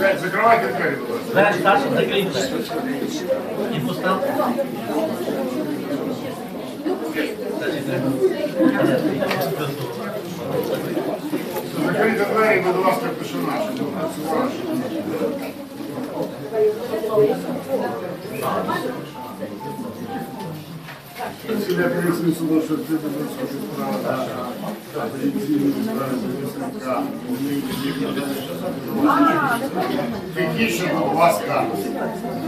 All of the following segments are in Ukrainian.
Закривайте двері, будь ласка. Двері старші закрийте. І поставте. Закрийте двері, будь ласка, тишина, щоб ми працювали. Засідання апеляційного суду, що це буде справа та апеляційної справи захисника. Тихіше.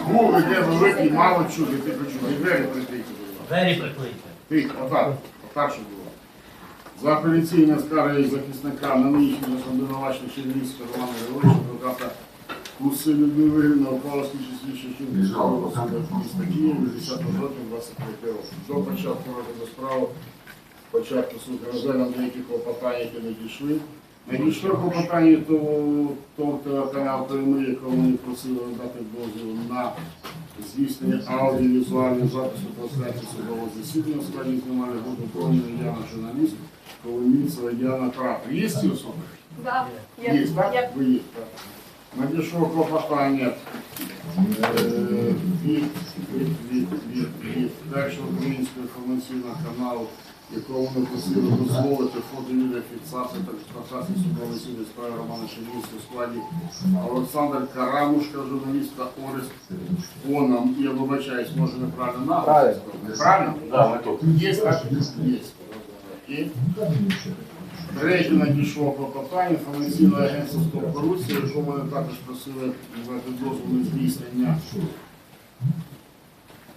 Гул іде великий, мало чути, ти почув. І двері прикрийте. Двері приклейте. Тихо, отак, отак, щоб було. За апеляційне скаргою захисника на нинішнього обвинувачення Чернігівського Романа Григоровича, адвоката Куси Людмили Ірина, ухвала слідчі слідчі Чернігівського міста Києва 10 жовтня 23 року. До початку розгляду справи, початку розглянув деякі клопотання, які надійшли. Надійшло клопотання то, то телеканал Перми, якому вони просили дати дозвіл на здійснення аудіовізуального запису трансляції судового засідання у складі знімальних групи Проміна Яна журналіст, Коломійцева Яна Трапа. Є ці особи? Да, Є, так? Є. Ви є, так. Надійшло клопотання е, від, від, від, від, від першого українського інформаційного каналу, якому ми просили дозволити фото-відеофіксацію та трансляцію судової суду справи Романа Шелінського у складі Олександр Карамушка, журналістка Орес Оном, я вибачаюсь, може неправильно назву. Правильно? Правильно? Є, так? Є. І Третє надійшло клопотання інформаційного агентства «Стоп корупції», якому вони також просили дати дозвіл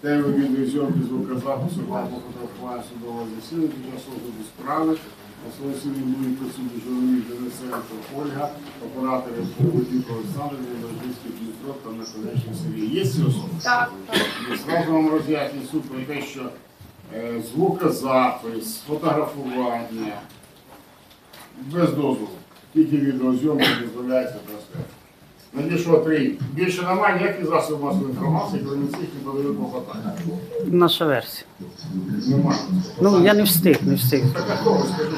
теле відеозйомки звукозапису або фотографування судового засідання під час розгляду справи. Суді були присутні журналіст Денисенко Ольга, оператори Володимир Олександр, Європейський Дмитро та Наконечний Сергій. Є ці особи? Так. Зразу вам роз'яснюю суд про те, що е, звукозапис, фотографування без дозволу. Тільки відеозйомки дозволяється трансляція. Надійшло три. Більше немає ніяких засобів масової інформації, крім цих, які подають клопотання. Наша версія. Немає. Ну я не встиг, не встиг. Так а скажіть, дійсно,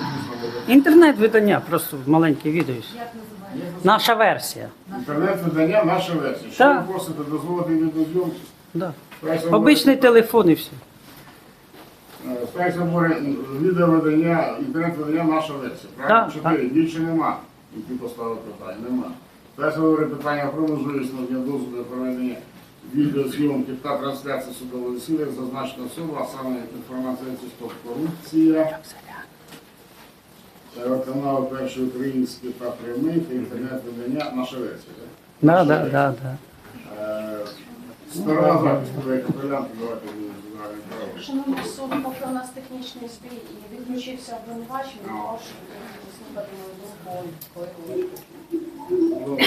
Інтернет-видання, просто маленьке відео. Наша версія. Інтернет-видання наша версія. Що Так. ви просите дозволити відеозйомки? Да. Обичний телефон і все. Спайся море відеовидання, інтернет-видання наша версія. Правильно? Так, Чотири. Більше нема. Які поставили питання. Нема. Перше говорить питання про можливість надання дозволу для проведення відеозйомки та трансляції судового засідання зазначена особа, а саме інформація «Стоп корупція. Телеканал перший український та прямий та інтернет-видання наша версія. так? Да, да, версія. да, да. Е, Сторона захисту, давайте право. Шановний суд, поки у нас технічний збій і відключився обвинувачений, Ну. прошу послухати мою думку. Ну.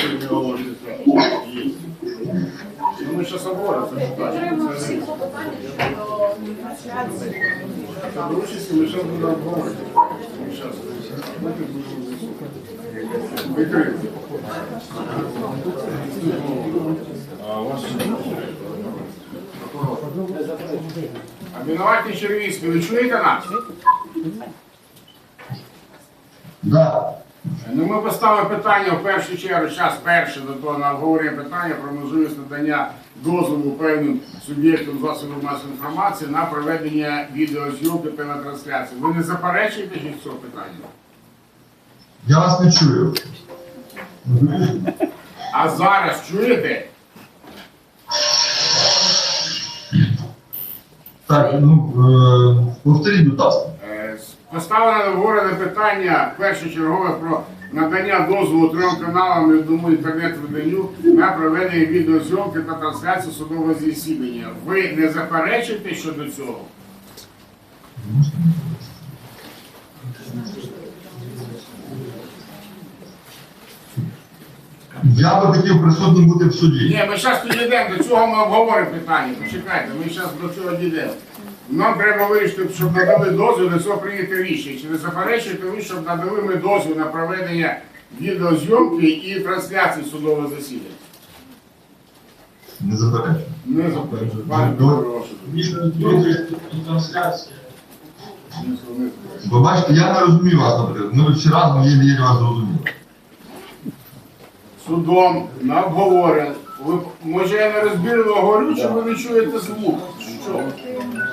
Ну, ми зараз обговоримо питання. всі клопотання щодо трансляції. Ми зараз будемо обговорити. Ми зараз давайте будемо з'ясовувати. Викрити. Ви чуєте нас? Да. Ну, ми поставили питання в першу чергу, зараз перше до того на обговорення питання про можливість надання дозволу певним суб'єктам засобів масової інформації на проведення відеозйомки та на трансляції. Ви не заперечуєте від цього питання? Я вас не чую. А зараз чуєте? Так, ну, е, повторіть, будь ласка. Е, Поставлено на обговорене питання першочергове про надання дозволу трьом каналам і одному інтернет-виданню на проведення відеозйомки та трансляції судового засідання. Ви не заперечите щодо цього? Я би хотів присутнім бути в суді. Ні, ми зараз підійдемо, до цього ми обговоримо питання. Почекайте, ми зараз до цього дійдемо. Нам треба вирішити, щоб надали дозвіл, до цього прийняти рішення. Чи не заперечуєте ви, щоб надали ми дозвіл на проведення відеозйомки і трансляції судового засідання? Не заперечую. Не заперечую. Пане Дмитро, ваше Ви бачите, я не розумію вас, наприклад. Ми всі разом єлі єлі вас зрозуміли. Судом на обговорення. Ви, може я не розбірливо говорю, чи ви не чуєте звук? Що?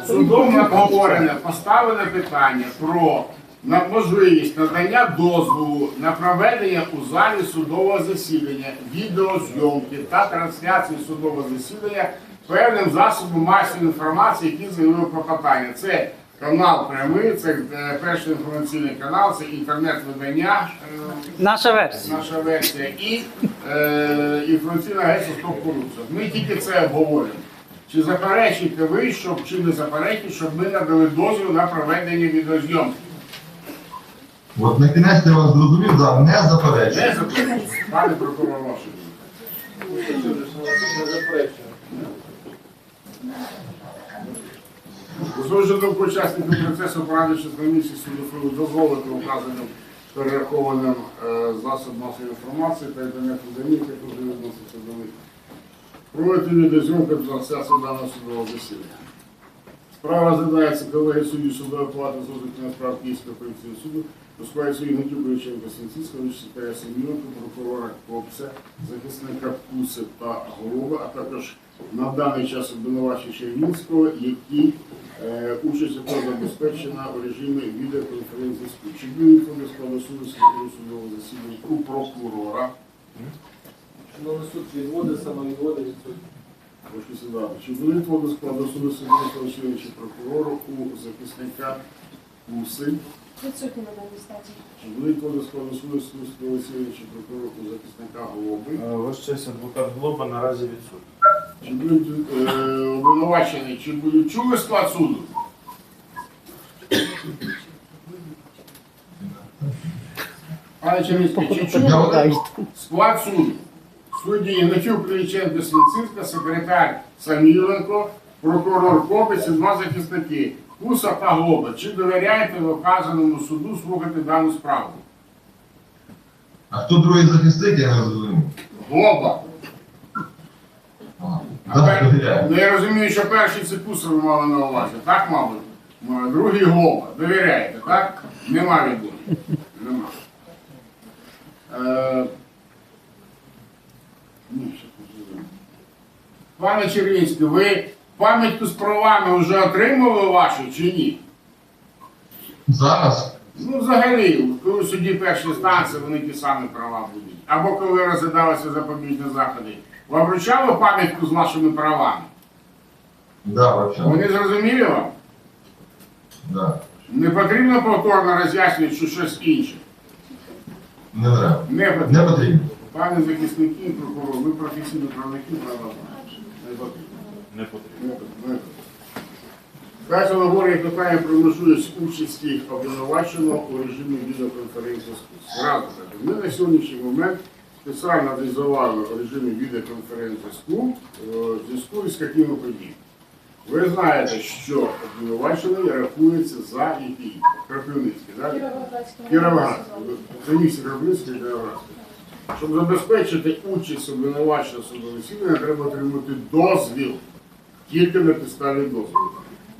Судом на обговорення поставлене питання про на можливість надання дозволу на проведення у залі судового засідання, відеозйомки та трансляції судового засідання певним засобом масової інформації, які заявили про питання. Це канал прямий, це е, перший інформаційний канал, це інтернет-видання. е, Наша версія. наша версія і е, інформаційне агентство «Стоп корупція». Ми тільки це обговорюємо. Чи заперечуєте ви, щоб чи не заперечуєте, щоб ми надали дозвіл на проведення відеозйомки? От на кінець я вас зрозумів, да, не заперечую. Не заперечуєте, пане прокурор ваше. думка. Зложено по учасникам процесу порадивши місці суду дозволити указаним перерахованим е, засоб масової інформації та інтернет-виданів, які відносяться до них. Проводити відеозйомку трансляцію даного судового засідання. Справа розглядається колегії судді судової палати з розвитку справ Київського поліційного суду у складі судді Гнатюковиченка Сінцицького, секретаря Семененко, прокурора Копця, захисника Куси та Голова, а також на даний час обвинувачення Червінського, які е, участь якого забезпечена у режимі відеоконференц-зв'язку. Чи буде до складу суду судового засідання у прокурора? Шановний суд відводить, самовідводить відсутні. Прошу сідати. Чи були до складу суду чи прокурору у захисника Куси? Відсутні на даній статі. Чи були до складу суду судового чи прокурору у захисника Голоби? Ваш честь, адвокат Глоба наразі відсутній. Чи будуть е, обвинувачені, чи будуть чули склад суду? Пане Чернівський, чи чули склад суду? Судді Ігнатюк Криченко Свінцинська, секретар Саміленко, прокурор Копець і два захисники Куса та Глоба. Чи довіряєте ви вказаному суду слухати дану справу? А хто другий захисник, я не розумію. Глоба. Ага. А Да, пер- довіряю. Ну я розумію, що перший це Куса ви мали на увазі, так, мабуть? Ну, Другий Глоба. Довіряєте, так? Нема відбору. Нема. Е... Пане Червінський, ви пам'ятку з правами вже отримали вашу чи ні? Зараз Ну, взагалі, коли в суді першої станції вони ті самі права будуть. Або коли розглядалися запобіжні заходи. Ви вручали пам'ятку з вашими правами? да, вообще. Вони зрозуміли вам? Да. Не потрібно повторно роз'яснювати, що щось інше. Не треба. Не Не потрібно. потрібно. Пане захисники і прокурор, ви професійні правники, правда? Не потрібно. Не потрібно. Не потрібно. Не говорить питання про можливість участі обвинуваченого у режимі відеоконференції. Зразу кажу, ми на сьогоднішній момент спеціально реалізували у режимі відеоконференц-зв'язку е, в зв'язку із якими подіями. Ви знаєте, що обвинувачений рахується за який? Кропивницький, так? Кіровоградський Це місце Кропивницький і Кіровоградський. Щоб забезпечити участь обвинуваченого в судовому засіданні, треба отримати дозвіл тільки на підставі дозволу.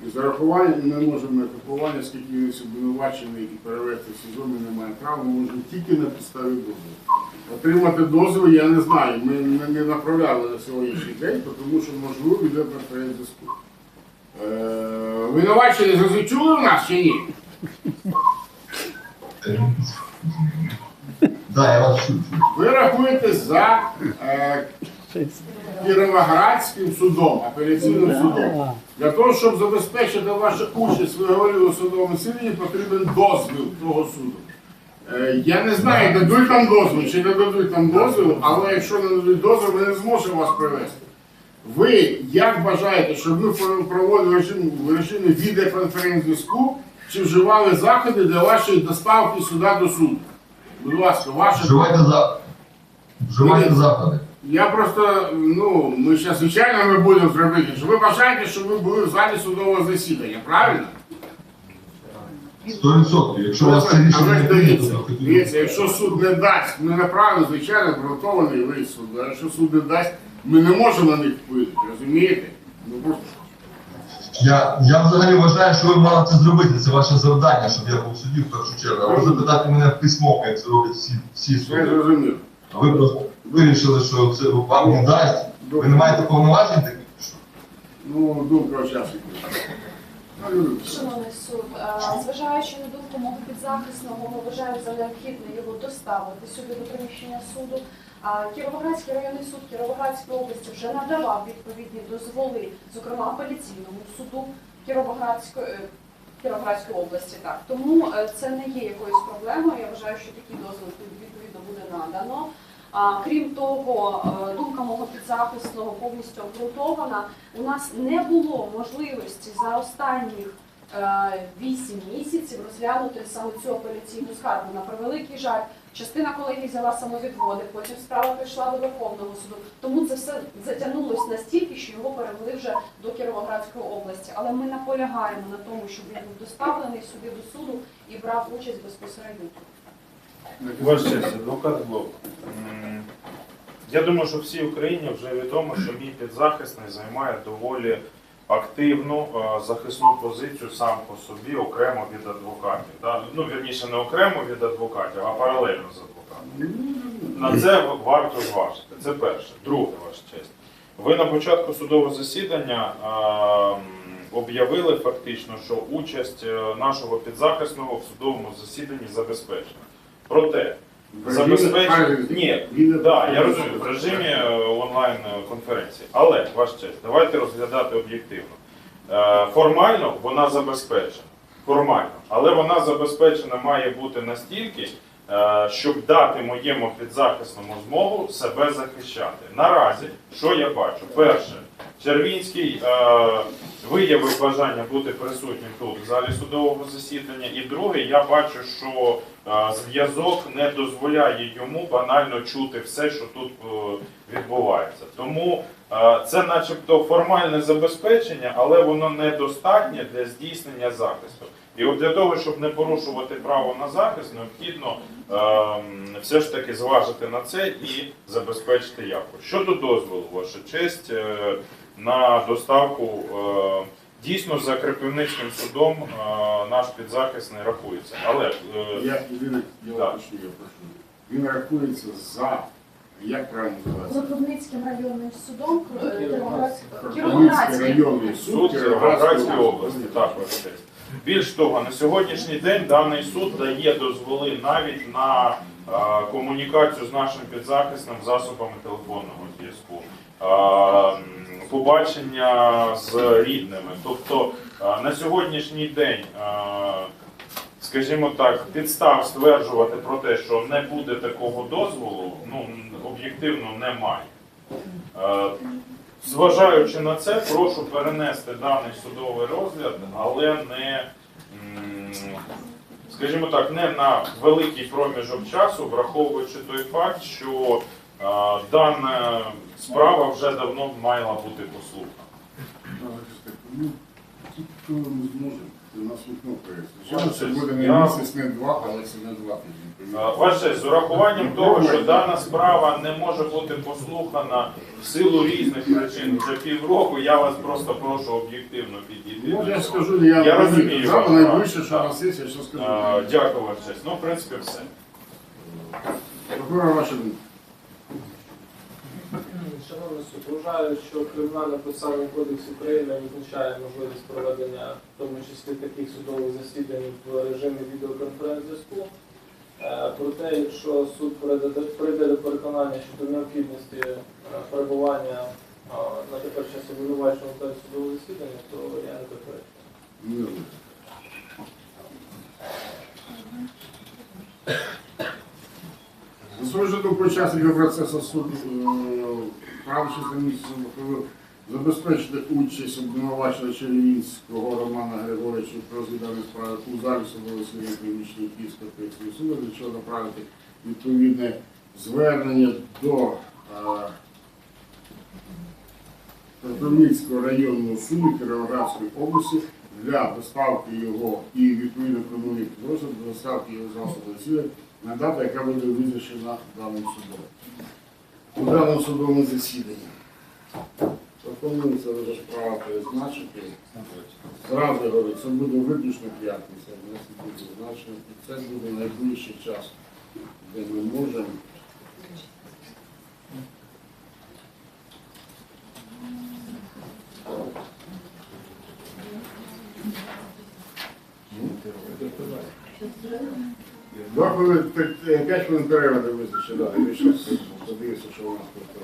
І зарахування ми не можемо екіпування, скільки він обвинувачений і перевести в СІЗО, ми не маємо права, ми можемо тільки на підставі дозволу. Отримати дозвіл я не знаю. Ми не, не направляли на сьогоднішній день, тому що можливо йде зв'язку. Е, Винувачені зрозуміли в нас чи ні? Да, я вас чую. чую. Ви рахуєте за е, Кіровоградським судом, апеляційним судом. Для того, щоб забезпечити вашу участь, говорили у судовому засіданні, потрібен дозвіл того суду. Е, я не знаю, дадуть там дозвіл чи не дадуть там дозвіл, але якщо не дадуть дозвіл, ми не зможемо вас привезти. Ви як бажаєте, щоб ми проводили режим, в режимі відеоконференц-зв'язку, чи вживали заходи для вашої доставки сюди до суду? Будь ласка, ваше Вживайте за. Вживайте заходи. Я просто, ну, ми зараз, звичайно, ми будемо зробити. Що ви бажаєте, щоб ви були в залі судового засідання, правильно? Сто відсотків. Якщо у вас це Але рішення ж не прийнято, дивіться, то хотів. дивіться, якщо суд не дасть, ми направимо, звичайно, обґрунтований виїзд суду. А якщо суд не дасть, ми не можемо на них вплинути, розумієте? Ну, просто Я, я взагалі вважаю, що ви мали це зробити. Це ваше завдання, щоб я був в суді в першу чергу. А ви запитати мене письмо, як це роблять всі, всі суди. зрозуміло. А ви просто вирішили, що це вам не дасть. Ви не маєте повноважень таких? що? Ну, думка учасників. Ну, Шановний суд, е, зважаючи на думку мого підзахисного, ми вважаємо за необхідне його доставити сюди до приміщення суду. А Кіровоградський районний суд Кіровоградської області вже надавав відповідні дозволи, зокрема апеляційному суду Кіровоградської. е, Кіровоградської області, так тому е, це не є якоюсь проблемою. Я вважаю, що такий дозвіл відповідно буде надано. Крім того, е, думка мого підзахисного повністю обґрунтована. У нас не було можливості за останніх е, вісім місяців розглянути саме цю апеляційну скаргу. На превеликий жаль, частина колегій взяла самовідводи, потім справа прийшла до Верховного суду. Тому це все затягнулось настільки, що його перевели вже до Кіровоградської області. Але ми наполягаємо на тому, щоб він був доставлений сюди до суду і брав участь безпосередньо. Ваша честь, адвокат Глоб. Я думаю, що всій Україні вже відомо, що мій підзахисний займає доволі активну е, захисну позицію сам по собі окремо від адвокатів. Ну, вірніше, не окремо від адвокатів, а паралельно з адвокатами. На це варто зважити. Це перше. Друге, ваша честь. Ви на початку судового засідання е, об'явили фактично, що участь е, нашого підзахисного в судовому засіданні забезпечена. Проте забезпечення ні, да, я розумію, в режимі онлайн конференції. Але ваш честь, давайте розглядати об'єктивно. Е, Формально вона забезпечена. Формально, але вона забезпечена має бути настільки, е, щоб дати моєму підзахисному змогу себе захищати. Наразі, що я бачу? Перше, Червінський е, виявив бажання бути присутнім тут в залі судового засідання. І друге, я бачу, що е, зв'язок не дозволяє йому банально чути все, що тут е, відбувається. Тому е, це, начебто, формальне забезпечення, але воно недостатнє для здійснення захисту. І от для того, щоб не порушувати право на захист, необхідно ем, все ж таки зважити на це і забезпечити якось. Щодо дозволу, ваша честь, е, на доставку е, дійсно за Кропивницьким судом е, наш підзахисний рахується. Але е, Я, Ірина, я Да. уточню, я прошу. Він рахується за, як правильно називається? Кропивницьким районним судом е, Кіровоградський. районний суд Кіровоградської області. Так. Більш того, на сьогоднішній день даний суд дає дозволи навіть на е, комунікацію з нашим підзахисним засобами телефонного зв'язку, е, побачення з рідними. Тобто е, на сьогоднішній день, е, скажімо так, підстав стверджувати про те, що не буде такого дозволу, ну об'єктивно немає. Е, Зважаючи на це, прошу перенести даний судовий розгляд, але не, скажімо так, не на великий проміжок часу, враховуючи той факт, що е, дана справа вже давно мала бути послухана. Тут ми зможемо. У нас це буде не місяць, не два, але це не два тижні. Е, Ваше, з урахуванням того, що дана справа не може бути послухана в силу різних причин вже півроку, я вас просто прошу об'єктивно підійти. Ну, я цього. скажу, я, Я розумію Завтра найближче, що так. на сесії, що скажу. Е, Дякую, ваша честь. Ну, в принципі, все. Прокурор, ваша думка. Шановний суд, вважаю, що Кримінальний процесуальний кодекс України визначає можливість проведення, в тому числі таких судових засідань в режимі відеоконференц-зв'язку. Е, Проте, якщо суд прийде до- переконання щодо необхідності е, перебування е, на тепер час обвинуваченого та судового засідання, то я не заперечую. Ні. За свою же думку процесу суду місяця забезпечити участь обвинувачення Червінського Романа Григоровича в розгляданні справи у залі судового слідства приміщення Київського суду, для чого направити відповідне звернення до Кропивницького районного суду Кіровоградської області для доставки його і відповідно прямої підрозділ до доставки його засобу засідання на дату, яка буде визначена даним судом. У даному судовому засіданні пропонується вже справа призначити. Зразу говорить, це буде виключно п'ятниця, у не буде значно. Це буде найближчий час, де ми можемо. Доповідь 5 хвилин перервати вистачить, подивився, що у нас тут.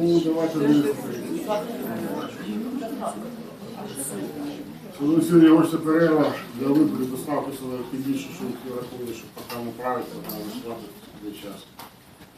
Ну, давайте. Коли сьогодні хочеться перерва для вибору доставки себе підбільше, що ви рахуєте, що поки не правиться, треба вислати собі час.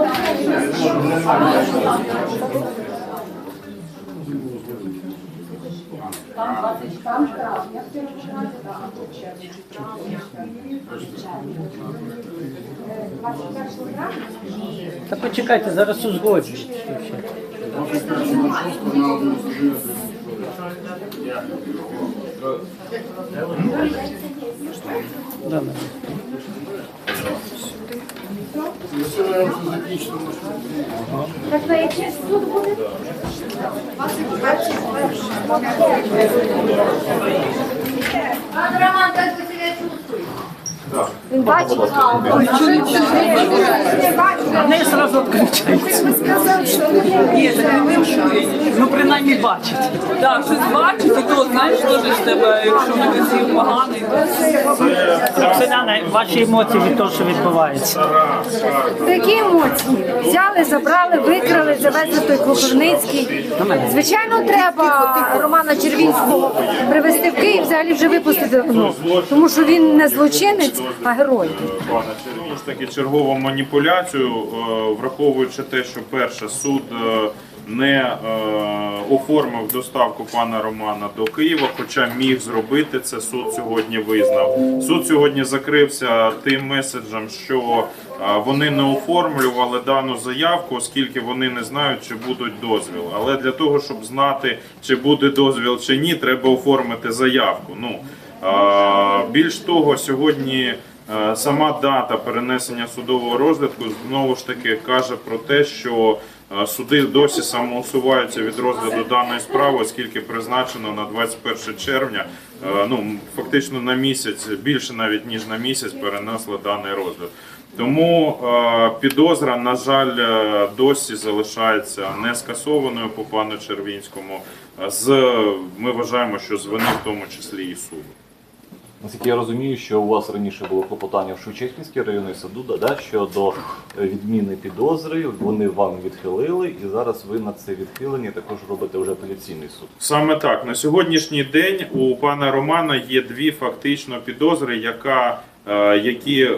Сьогодні хочеться закінчити. Там травня, в Кіровограді, да, або в червні. Е, 21 травня? Та почекайте, зараз узгоджують. Добре. Так на який суд буде? Пан Роман, как вы себя чувствуете? Він бачить. Не вимушує. Ну, принаймні бачить. Так, щось бачить, і то знаєш, теж з тебе, якщо магазин поганий, то Оксаняна, ваші емоції від того, що відбувається. Такі емоції. Взяли, забрали, викрали, завезли той Клопивницький. Звичайно, треба Романа Червінського привезти в Київ, взагалі вже випустити. Ну, тому що він не злочинець, а герой. Пане Червіш, таки чергову маніпуляцію, е, враховуючи те, що перше суд е, не е, оформив доставку пана Романа до Києва, хоча міг зробити це. Суд сьогодні визнав. Суд сьогодні закрився тим меседжем, що вони не оформлювали дану заявку, оскільки вони не знають, чи будуть дозвіл. Але для того, щоб знати, чи буде дозвіл чи ні, треба оформити заявку. Ну більш того, сьогодні. Е, Сама дата перенесення судового розгляду знову ж таки каже про те, що е, суди досі самоусуваються від розгляду даної справи, оскільки призначено на 21 червня, е, ну фактично на місяць, більше навіть ніж на місяць, перенесли даний розгляд. Тому підозра, на жаль, досі залишається не скасованою по пану Червінському. З ми вважаємо, що з вини в тому числі і суду. Наскільки я розумію, що у вас раніше було клопотання в Шевченківський районний суду, да, щодо е, відміни підозри, вони вам відхилили, і зараз ви на це відхилення також робите вже апеляційний суд. Саме так. На сьогоднішній день у пана Романа є дві фактично підозри, яка е, які е,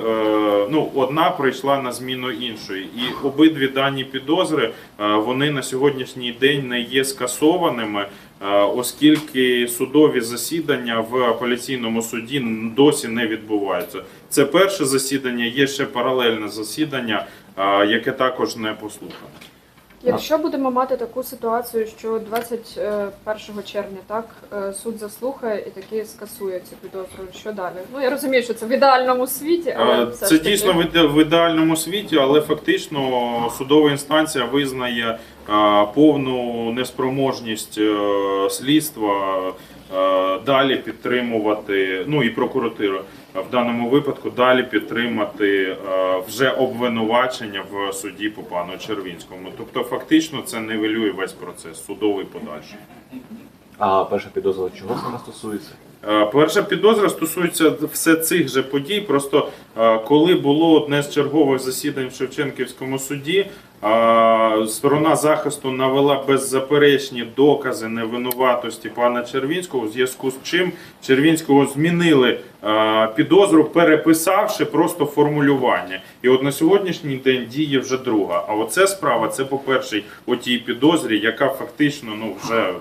ну одна прийшла на зміну іншої, і обидві дані підозри вони на сьогоднішній день не є скасованими, оскільки судові засідання в апеляційному суді досі не відбуваються. Це перше засідання, є ще паралельне засідання, е, яке також не послухане. Якщо будемо мати таку ситуацію, що 21 червня так е, суд заслухає і таки скасує цю підозру, що далі? Ну я розумію, що це в ідеальному світі, але Е, все Це ж таки. дійсно в ідеальному світі, але фактично судова інстанція визнає е, повну неспроможність е, слідства е, далі підтримувати, ну і прокуратура в даному випадку далі підтримати е, вже обвинувачення в суді по пану Червінському. Тобто, фактично, це нивелює весь процес судовий подальший. А перша підозра чого саме стосується? Перша підозра стосується все цих же подій. Просто коли було одне з чергових засідань в Шевченківському суді, сторона захисту навела беззаперечні докази невинуватості пана Червінського, у зв'язку з чим Червінського змінили підозру, переписавши просто формулювання. І от на сьогоднішній день діє вже друга. А оце справа це по першій отій підозрі, яка фактично ну вже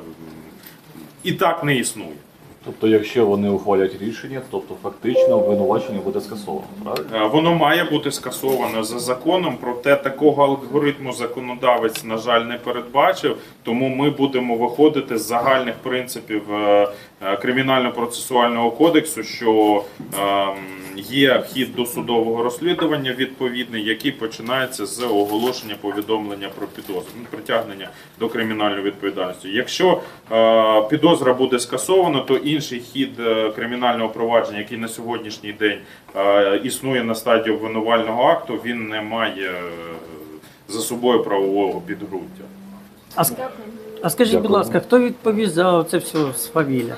і так не існує. Тобто, якщо вони ухвалять рішення, тобто фактично обвинувачення буде скасовано, правильно? Е, Воно має бути скасовано за законом, проте такого алгоритму законодавець, на жаль, не передбачив. Тому ми будемо виходити з загальних принципів е, кримінально-процесуального кодексу, що ем, є хід досудового розслідування відповідний, який починається з оголошення повідомлення про підозру, ну, притягнення до кримінальної відповідальності. Якщо е, підозра буде скасована, то інший хід е, кримінального провадження, який на сьогоднішній день е, існує на стадії обвинувального акту, він не має е, за собою правового підґрунтя. А, скажіть, будь Дякую. ласка, хто відповість за це все свавілля?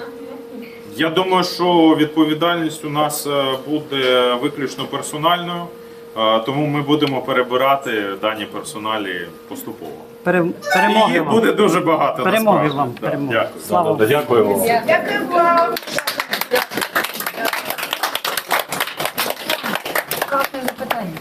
Я думаю, що відповідальність у нас е, буде виключно персональною, е, тому ми будемо перебирати дані персоналі поступово. Пере- Перемоги вам. буде дуже багато. Перемоги насправді. вам. Да, Перемоги. Дякую. Слава Да, Дякуємо. вам. Дякую вам. Класне запитання.